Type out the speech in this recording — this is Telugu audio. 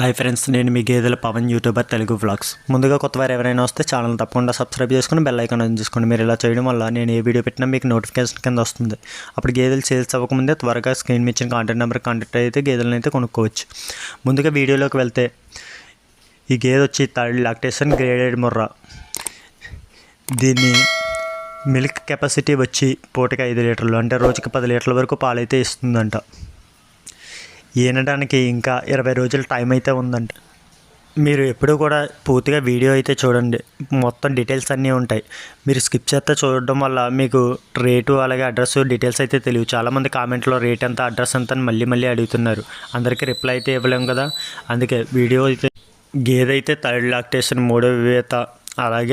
హాయ్ ఫ్రెండ్స్ నేను మీ గేదెల పవన్ యూట్యూబర్ తెలుగు వ్లాగ్స్ ముందుగా కొత్త వారు ఎవరైనా వస్తే ఛానల్ తప్పకుండా సబ్స్క్రైబ్ చేసుకుని బెల్ ఐకాన్ ఆన్ చేసుకోండి మీరు ఇలా చేయడం వల్ల నేను ఏ వీడియో పెట్టినా మీకు నోటిఫికేషన్ కింద వస్తుంది. అప్పుడు గేదెలు సేల్స్ అవ్వకముందే త్వరగా స్క్రీన్ ఇచ్చిన కాంటాక్ట్ నెంబర్ కాంటాక్ట్ అయితే గేదెలను అయితే కొనుక్కోవచ్చు. ముందుగా వీడియోలోకి వెళ్తే ఈ గేదె వచ్చి థర్డ్ లాక్టేషన్ గ్రేడెడ్ ముర్రా. దీన్ని మిల్క్ కెపాసిటీ వచ్చి పూటకి ఐదు లీటర్లు అంటే రోజుకి పది లీటర్ల వరకు పాలైతే ఇస్తుందంట. ఈనడానికి ఇంకా ఇరవై రోజులు టైం అయితే ఉందండి. మీరు ఎప్పుడూ కూడా పూర్తిగా వీడియో అయితే చూడండి. మొత్తం డీటెయిల్స్ అన్నీ ఉంటాయి. మీరు స్కిప్ చేస్తే చూడడం వల్ల మీకు రేటు అలాగే అడ్రస్ డీటెయిల్స్ అయితే తెలియదు చాలామంది కామెంట్లో రేట్ ఎంత అడ్రస్ ఎంత అని మళ్ళీ మళ్ళీ అడుగుతున్నారు. అందరికీ రిప్లై అయితే ఇవ్వలేము కదా. అందుకే వీడియో అయితే గేదె అయితే థర్డ్ లాక్టేషన్ మూడో వివేత. అలాగే